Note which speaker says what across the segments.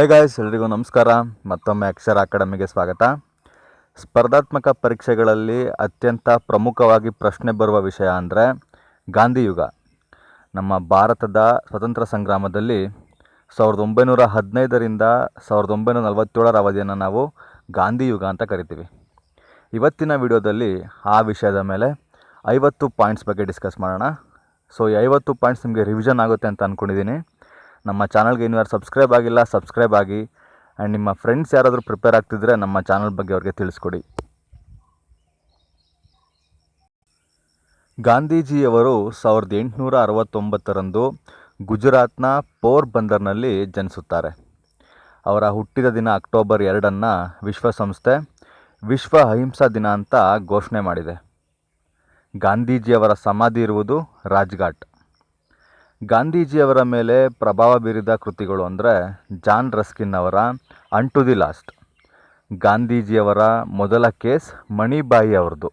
Speaker 1: Hey guys ಎಲ್ರಿಗೂ ನಮಸ್ಕಾರ. ಮತ್ತೊಮ್ಮೆ ಅಕ್ಷರ ಅಕಾಡೆಮಿಗೆ ಸ್ವಾಗತ. ಸ್ಪರ್ಧಾತ್ಮಕ ಪರೀಕ್ಷೆಗಳಲ್ಲಿ ಅತ್ಯಂತ ಪ್ರಮುಖವಾಗಿ ಪ್ರಶ್ನೆ ಬರುವ ವಿಷಯ ಅಂದರೆ ಗಾಂಧಿಯುಗ ನಮ್ಮ ಭಾರತದ ಸ್ವತಂತ್ರ ಸಂಗ್ರಾಮದಲ್ಲಿ ಸಾವಿರದ ಒಂಬೈನೂರ ಹದಿನೈದರಿಂದ ಸಾವಿರದ ಒಂಬೈನೂರ ನಲವತ್ತೇಳರ ಅವಧಿಯನ್ನು ನಾವು ಗಾಂಧಿಯುಗ ಅಂತ ಕರಿತೀವಿ. ಇವತ್ತಿನ ವಿಡಿಯೋದಲ್ಲಿ ಆ ವಿಷಯದ ಮೇಲೆ ಐವತ್ತು ಪಾಯಿಂಟ್ಸ್ ಬಗ್ಗೆ ಡಿಸ್ಕಸ್ ಮಾಡೋಣ. ಸೊ ಈ ಐವತ್ತು ಪಾಯಿಂಟ್ಸ್ ನಿಮಗೆ ರಿವಿಷನ್ ಆಗುತ್ತೆ ಅಂತ ಅಂದ್ಕೊಂಡಿದ್ದೀನಿ ನಮ್ಮ ಚಾನಲ್ಗೆ ಇನ್ನೂ ಯಾರು ಸಬ್ಸ್ಕ್ರೈಬ್ ಆಗಿಲ್ಲ, ಸಬ್ಸ್ಕ್ರೈಬ್ ಆಗಿ. ಆ್ಯಂಡ್ ನಿಮ್ಮ ಫ್ರೆಂಡ್ಸ್ ಯಾರಾದರೂ ಪ್ರಿಪೇರ್ ಆಗ್ತಿದ್ರೆ ನಮ್ಮ ಚಾನಲ್ ಬಗ್ಗೆ ಅವ್ರಿಗೆ ತಿಳಿಸ್ಕೊಡಿ. ಗಾಂಧೀಜಿಯವರು ಸಾವಿರದ ಎಂಟುನೂರ ಅರವತ್ತೊಂಬತ್ತರಂದು ಗುಜರಾತ್ನ ಪೋರ್ಬಂದರ್ನಲ್ಲಿ ಜನಿಸುತ್ತಾರೆ. ಅವರ ಹುಟ್ಟಿದ ದಿನ ಅಕ್ಟೋಬರ್ ಎರಡನ್ನು ವಿಶ್ವಸಂಸ್ಥೆ, ವಿಶ್ವ ಅಹಿಂಸಾ ದಿನ ಅಂತ ಘೋಷಣೆ ಮಾಡಿದೆ. ಗಾಂಧೀಜಿಯವರ ಸಮಾಧಿ ಇರುವುದು ರಾಜ್ಘಾಟ್. ಗಾಂಧೀಜಿಯವರ ಮೇಲೆ ಪ್ರಭಾವ ಬೀರಿದ ಕೃತಿಗಳು ಅಂದರೆ ಜಾನ್ ರಸ್ಕಿನ್ ಅವರ ಅನ್ ಟು ದಿ ಲಾಸ್ಟ್ ಗಾಂಧೀಜಿಯವರ ಮೊದಲ ಕೇಸ್ ಮಣಿಬಾಯಿ ಅವ್ರದ್ದು.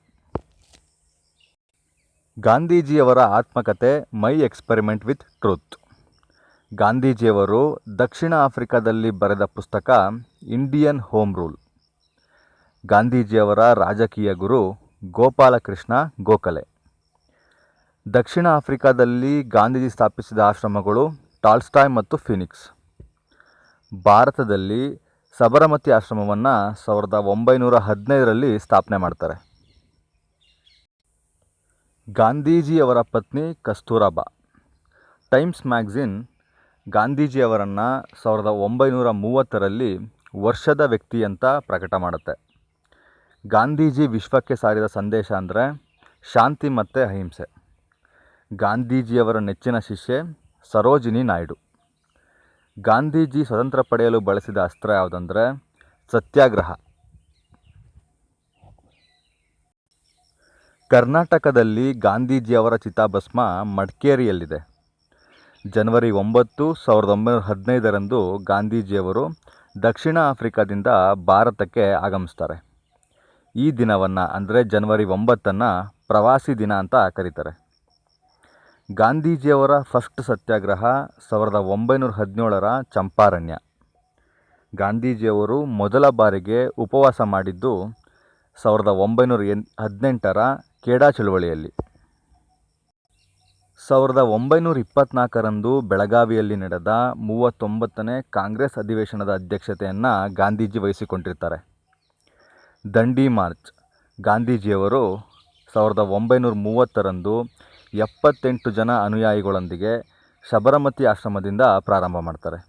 Speaker 1: ಗಾಂಧೀಜಿಯವರ ಆತ್ಮಕತೆ ಮೈ ಎಕ್ಸ್ಪೆರಿಮೆಂಟ್ ವಿತ್ ಟ್ರೂತ್. ಗಾಂಧೀಜಿಯವರು ದಕ್ಷಿಣ ಆಫ್ರಿಕಾದಲ್ಲಿ ಬರೆದ ಪುಸ್ತಕ ಇಂಡಿಯನ್ ಹೋಮ್ ರೂಲ್ ಗಾಂಧೀಜಿಯವರ ರಾಜಕೀಯ ಗುರು ಗೋಪಾಲಕೃಷ್ಣ ಗೋಖಲೆ. ದಕ್ಷಿಣ ಆಫ್ರಿಕಾದಲ್ಲಿ ಗಾಂಧೀಜಿ ಸ್ಥಾಪಿಸಿದ ಆಶ್ರಮಗಳು ಟಾಲ್ಸ್ಟಾಯ್ ಮತ್ತು ಫಿನಿಕ್ಸ್. ಭಾರತದಲ್ಲಿ ಸಬರಮತಿ ಆಶ್ರಮವನ್ನು ಸಾವಿರದ ಒಂಬೈನೂರ ಹದಿನೈದರಲ್ಲಿ ಸ್ಥಾಪನೆ ಮಾಡ್ತಾರೆ. ಗಾಂಧೀಜಿಯವರ ಪತ್ನಿ ಕಸ್ತೂರಬಾ. ಟೈಮ್ಸ್ ಮ್ಯಾಗ್ಝಿನ್ ಗಾಂಧೀಜಿಯವರನ್ನು ಸಾವಿರದ ಒಂಬೈನೂರ ಮೂವತ್ತರಲ್ಲಿ ವರ್ಷದ ವ್ಯಕ್ತಿ ಅಂತ ಪ್ರಕಟ ಮಾಡುತ್ತೆ. ಗಾಂಧೀಜಿ ವಿಶ್ವಕ್ಕೆ ಸಾರಿದ ಸಂದೇಶ ಅಂದರೆ ಶಾಂತಿ ಮತ್ತು ಅಹಿಂಸೆ. ಗಾಂಧೀಜಿಯವರ ನೆಚ್ಚಿನ ಶಿಷ್ಯೆ ಸರೋಜಿನಿ ನಾಯ್ಡು. ಗಾಂಧೀಜಿ ಸ್ವತಂತ್ರ ಪಡೆಯಲು ಬಳಸಿದ ಅಸ್ತ್ರ ಯಾವುದಂದರೆ ಸತ್ಯಾಗ್ರಹ. ಕರ್ನಾಟಕದಲ್ಲಿ ಗಾಂಧೀಜಿಯವರ ಚಿತಾಭಸ್ಮ ಮಡಿಕೇರಿಯಲ್ಲಿದೆ. ಜನವರಿ ಒಂಬತ್ತು ಸಾವಿರದ ಒಂಬೈನೂರ ಹದಿನೈದರಂದು ಗಾಂಧೀಜಿಯವರು ದಕ್ಷಿಣ ಆಫ್ರಿಕಾದಿಂದ ಭಾರತಕ್ಕೆ ಆಗಮಿಸ್ತಾರೆ. ಈ ದಿನವನ್ನು ಅಂದರೆ ಜನವರಿ ಒಂಬತ್ತನ್ನು ಪ್ರವಾಸಿ ದಿನ ಅಂತ ಕರೀತಾರೆ. ಗಾಂಧೀಜಿಯವರ ಫಸ್ಟ್ ಸತ್ಯಾಗ್ರಹ ಸಾವಿರದ ಒಂಬೈನೂರ ಹದಿನೇಳರ ಚಂಪಾರಣ್ಯ. ಗಾಂಧೀಜಿಯವರು ಮೊದಲ ಬಾರಿಗೆ ಉಪವಾಸ ಮಾಡಿದ್ದು ಸಾವಿರದ ಒಂಬೈನೂರ ಎನ್, ಹದಿನೆಂಟರ ಕೇಡಾ ಚಳುವಳಿಯಲ್ಲಿ. ಸಾವಿರದ ಒಂಬೈನೂರ ಇಪ್ಪತ್ತ್ನಾಲ್ಕರಂದು ಬೆಳಗಾವಿಯಲ್ಲಿ ನಡೆದ ಮೂವತ್ತೊಂಬತ್ತನೇ ಕಾಂಗ್ರೆಸ್ ಅಧಿವೇಶನದ ಅಧ್ಯಕ್ಷತೆಯನ್ನು ಗಾಂಧೀಜಿ ವಹಿಸಿಕೊಂಡಿರ್ತಾರೆ. ದಂಡಿ ಮಾರ್ಚ್, ಗಾಂಧೀಜಿಯವರು ಸಾವಿರದ ಒಂಬೈನೂರ ಮೂವತ್ತರಂದು ಎಪ್ಪತ್ತೆಂಟು ಜನ ಅನುಯಾಯಿಗಳೊಂದಿಗೆ ಶಬರಮತಿ ಆಶ್ರಮದಿಂದ ಪ್ರಾರಂಭ ಮಾಡ್ತಾರೆ.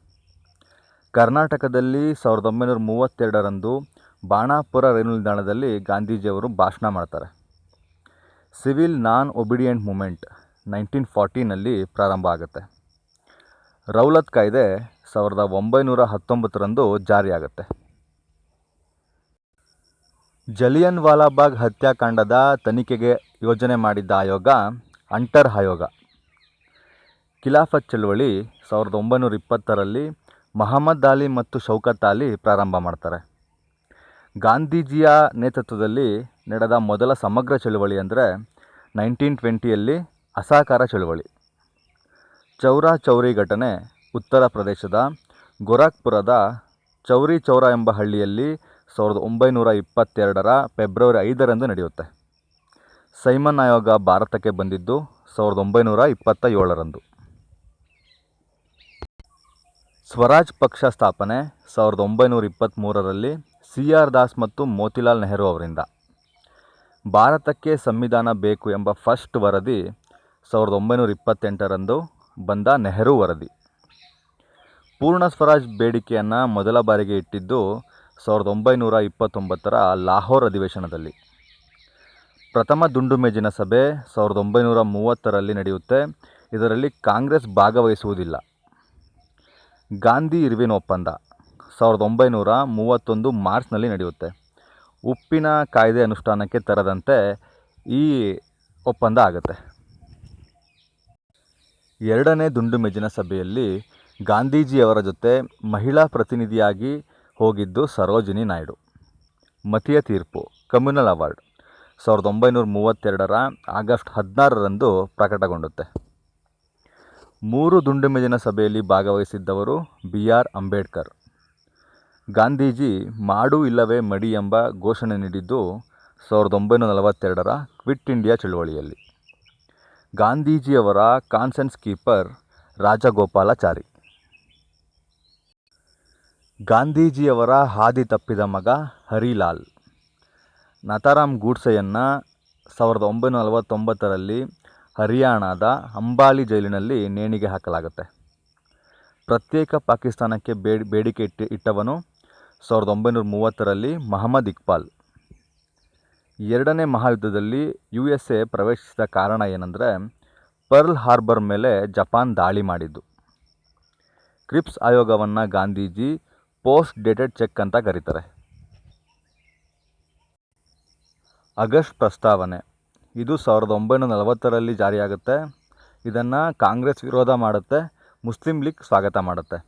Speaker 1: ಕರ್ನಾಟಕದಲ್ಲಿ ಸಾವಿರದ ಒಂಬೈನೂರ ಮೂವತ್ತೆರಡರಂದು ಬಾಣಾಪುರ ರೈಲು ನಿಲ್ದಾಣದಲ್ಲಿ ಗಾಂಧೀಜಿಯವರು ಭಾಷಣ ಮಾಡ್ತಾರೆ. Civil non obedient movement nineteen ಫಾರ್ಟಿನಲ್ಲಿ ಪ್ರಾರಂಭ ಆಗುತ್ತೆ. ರೌಲತ್ ಕಾಯ್ದೆ ಸಾವಿರದ ಒಂಬೈನೂರ ಹತ್ತೊಂಬತ್ತರಂದು ಜಾರಿಯಾಗುತ್ತೆ ಜಲಿಯನ್ ವಾಲಾಬಾಗ್ ಹತ್ಯಾಕಾಂಡದ ತನಿಖೆಗೆ ಯೋಜನೆ ಮಾಡಿದ್ದ ಆಯೋಗ ಅಂಟರ್ ಆಯೋಗ ಖಿಲಾಫತ್ ಚಳುವಳಿ ಸಾವಿರದ ಒಂಬೈನೂರ ಇಪ್ಪತ್ತರಲ್ಲಿ ಮಹಮ್ಮದ್ ಅಲಿ ಮತ್ತು ಶೌಕತ್ ಅಲಿ ಪ್ರಾರಂಭ ಮಾಡ್ತಾರೆ. ಗಾಂಧೀಜಿಯ ನೇತೃತ್ವದಲ್ಲಿ ನಡೆದ ಮೊದಲ ಸಮಗ್ರ ಚಳುವಳಿ ಅಂದರೆ ನೈನ್ಟೀನ್ ಟ್ವೆಂಟಿಯಲ್ಲಿ ಅಸಹಕಾರ ಚಳುವಳಿ. ಚೌರಾ ಚೌರಿ ಘಟನೆ ಉತ್ತರ ಪ್ರದೇಶದ ಗೋರಖ್ಪುರದ ಚೌರಿ ಚೌರ ಎಂಬ ಹಳ್ಳಿಯಲ್ಲಿ ಸಾವಿರದ ಒಂಬೈನೂರ ಇಪ್ಪತ್ತೆರಡರ ಫೆಬ್ರವರಿ ಐದರಂದು ನಡೆಯುತ್ತೆ. ಸೈಮನ್ ಆಯೋಗ ಭಾರತಕ್ಕೆ ಬಂದಿದ್ದು ಸಾವಿರದ ಒಂಬೈನೂರ ಇಪ್ಪತ್ತ ಏಳರಂದು ಸ್ವರಾಜ್ ಪಕ್ಷ ಸ್ಥಾಪನೆ ಸಾವಿರದ ಒಂಬೈನೂರ ಇಪ್ಪತ್ತ್ಮೂರರಲ್ಲಿ ಸಿ ಆರ್ ದಾಸ್ ಮತ್ತು ಮೋತಿಲಾಲ್ ನೆಹರು ಅವರಿಂದ. ಭಾರತಕ್ಕೆ ಸಂವಿಧಾನ ಬೇಕು ಎಂಬ ಫಸ್ಟ್ ವರದಿ ಸಾವಿರದ ಒಂಬೈನೂರ ಇಪ್ಪತ್ತೆಂಟರಂದು ಬಂದ ನೆಹರು ವರದಿ. ಪೂರ್ಣ ಸ್ವರಾಜ್ ಬೇಡಿಕೆಯನ್ನು ಮೊದಲ ಬಾರಿಗೆ ಇಟ್ಟಿದ್ದು ಸಾವಿರದ ಒಂಬೈನೂರ ಇಪ್ಪತ್ತೊಂಬತ್ತರ ಲಾಹೋರ್ ಅಧಿವೇಶನದಲ್ಲಿ. ಪ್ರಥಮ ದುಂಡು ಮೇಜಿನ ಸಭೆ ಸಾವಿರದ ಒಂಬೈನೂರ ಮೂವತ್ತರಲ್ಲಿ ನಡೆಯುತ್ತೆ. ಇದರಲ್ಲಿ ಕಾಂಗ್ರೆಸ್ ಭಾಗವಹಿಸುವುದಿಲ್ಲ. ಗಾಂಧಿ ಇರ್ವಿನ್ ಒಪ್ಪಂದ ಸಾವಿರದ ಒಂಬೈನೂರ ಮೂವತ್ತೊಂದು ಮಾರ್ಚ್ನಲ್ಲಿ ನಡೆಯುತ್ತೆ. ಉಪ್ಪಿನ ಕಾಯ್ದೆ ಅನುಷ್ಠಾನಕ್ಕೆ ತರದಂತೆ ಈ ಒಪ್ಪಂದ ಆಗುತ್ತೆ. ಎರಡನೇ ದುಂಡು ಮೇಜಿನ ಸಭೆಯಲ್ಲಿ ಗಾಂಧೀಜಿಯವರ ಜೊತೆ ಮಹಿಳಾ ಪ್ರತಿನಿಧಿಯಾಗಿ ಹೋಗಿದ್ದು ಸರೋಜಿನಿ ನಾಯ್ಡು. ಮತಿಯ ತೀರ್ಪು, ಕಮ್ಯುನಲ್ ಅವಾರ್ಡ್. ಸಾವಿರದ ಒಂಬೈನೂರ ಮೂವತ್ತೆರಡರ ಆಗಸ್ಟ್ ಹದಿನಾರರಂದು ಪ್ರಕಟಗೊಂಡುತ್ತೆ. ಮೂರು ದುಂಡು ಮೇಜಿನ ಸಭೆಯಲ್ಲಿ ಭಾಗವಹಿಸಿದ್ದವರು ಬಿ ಆರ್ ಅಂಬೇಡ್ಕರ್. ಗಾಂಧೀಜಿ ಮಾಡು ಇಲ್ಲವೇ ಮಡಿ ಎಂಬ ಘೋಷಣೆ ನೀಡಿದ್ದು ಸಾವಿರದ ಒಂಬೈನೂರ ನಲವತ್ತೆರಡರ ಕ್ವಿಟ್ ಇಂಡಿಯಾ ಚಳುವಳಿಯಲ್ಲಿ. ಗಾಂಧೀಜಿಯವರ ಕಾನ್ಸೆನ್ಸ್ ಕೀಪರ್ ರಾಜಗೋಪಾಲಾಚಾರಿ. ಗಾಂಧೀಜಿಯವರ ಹಾದಿ ತಪ್ಪಿದ ಮಗ ಹರಿಲಾಲ್. ನಾಥಾರಾಮ್ ಗೂಡ್ಸೆಯನ್ನು ಸಾವಿರದ ಒಂಬೈನೂರ ನಲವತ್ತೊಂಬತ್ತರಲ್ಲಿ ಹರಿಯಾಣದ ಅಂಬಾಲಿ ಜೈಲಿನಲ್ಲಿ ನೇಣಿಗೆ ಹಾಕಲಾಗುತ್ತೆ. ಪ್ರತ್ಯೇಕ ಪಾಕಿಸ್ತಾನಕ್ಕೆ ಬೇಡಿ, ಬೇಡಿಕೆ ಇಟ್ಟು, ಇಟ್ಟವನು ಸಾವಿರದ ಒಂಬೈನೂರ ಮೂವತ್ತರಲ್ಲಿ ಮಹಮ್ಮದ್ ಇಕ್ಬಾಲ್. ಎರಡನೇ ಮಹಾಯುದ್ಧದಲ್ಲಿ ಯು ಎಸ್ ಎ ಪ್ರವೇಶಿಸಿದ ಕಾರಣ ಏನಂದರೆ ಪರ್ಲ್ ಹಾರ್ಬರ್ ಮೇಲೆ ಜಪಾನ್ ದಾಳಿ ಮಾಡಿದ್ದು. ಕ್ರಿಪ್ಸ್ ಆಯೋಗವನ್ನು ಗಾಂಧೀಜಿ ಪೋಸ್ಟ್ ಡೇಟೆಡ್ ಚೆಕ್ ಅಂತ ಕರೀತಾರೆ. ಆಗಸ್ಟ್ ಪ್ರಸ್ತಾವನೆ. ಇದು ಸಾವಿರದ ಒಂಬೈನೂರ ನಲವತ್ತರಲ್ಲಿ ಜಾರಿಯಾಗುತ್ತೆ. ಇದನ್ನು ಕಾಂಗ್ರೆಸ್ ವಿರೋಧ ಮಾಡುತ್ತೆ. ಮುಸ್ಲಿಂ ಲೀಗ್ ಸ್ವಾಗತ ಮಾಡುತ್ತೆ.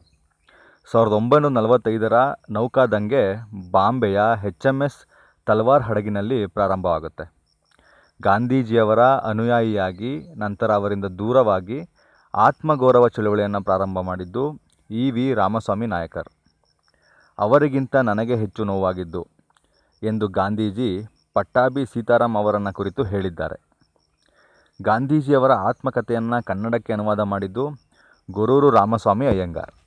Speaker 1: ಸಾವಿರದ ಒಂಬೈನೂರ ನಲವತ್ತೈದರ ನೌಕಾದಂಗೆ ಬಾಂಬೆಯ ಎಚ್ ಎಂ ಎಸ್ ತಲ್ವಾರ್ ಹಡಗಿನಲ್ಲಿ ಪ್ರಾರಂಭವಾಗುತ್ತೆ. ಗಾಂಧೀಜಿಯವರ ಅನುಯಾಯಿಯಾಗಿ, ನಂತರ ಅವರಿಂದ ದೂರವಾಗಿ ಆತ್ಮಗೌರವ ಚಳುವಳಿಯನ್ನು ಪ್ರಾರಂಭ ಮಾಡಿದ್ದು ಇ ವಿ ರಾಮಸ್ವಾಮಿ ನಾಯಕರ್. ಅವರಿಗಿಂತ ನನಗೆ ಹೆಚ್ಚು ನೋವಾಗಿದ್ದು ಎಂದು ಗಾಂಧೀಜಿ ಪಟ್ಟಾಭಿ ಸೀತಾರಾಮ್ ಅವರನ್ನು ಕುರಿತು ಹೇಳಿದ್ದಾರೆ. ಗಾಂಧೀಜಿಯವರ ಆತ್ಮಕಥೆಯನ್ನು ಕನ್ನಡಕ್ಕೆ ಅನುವಾದ ಮಾಡಿದ್ದು ಗೊರೂರು ರಾಮಸ್ವಾಮಿ ಅಯ್ಯಂಗಾರ್.